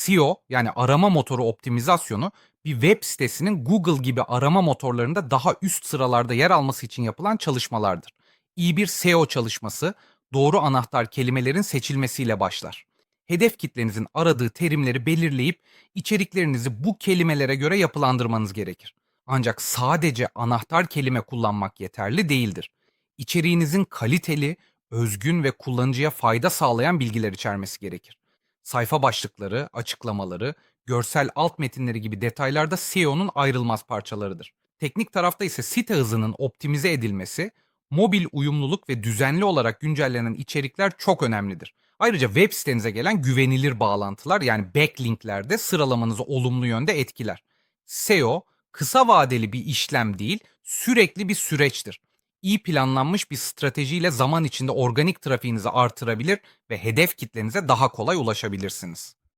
SEO yani arama motoru optimizasyonu bir web sitesinin Google gibi arama motorlarında daha üst sıralarda yer alması için yapılan çalışmalardır. İyi bir SEO çalışması doğru anahtar kelimelerin seçilmesiyle başlar. Hedef kitlenizin aradığı terimleri belirleyip içeriklerinizi bu kelimelere göre yapılandırmanız gerekir. Ancak sadece anahtar kelime kullanmak yeterli değildir. İçeriğinizin kaliteli, özgün ve kullanıcıya fayda sağlayan bilgiler içermesi gerekir. Sayfa başlıkları, açıklamaları, görsel alt metinleri gibi detaylar da SEO'nun ayrılmaz parçalarıdır. Teknik tarafta ise site hızının optimize edilmesi, mobil uyumluluk ve düzenli olarak güncellenen içerikler çok önemlidir. Ayrıca web sitenize gelen güvenilir bağlantılar yani backlinkler de sıralamanızı olumlu yönde etkiler. SEO kısa vadeli bir işlem değil, sürekli bir süreçtir. İyi planlanmış bir stratejiyle zaman içinde organik trafiğinizi artırabilir ve hedef kitlenize daha kolay ulaşabilirsiniz.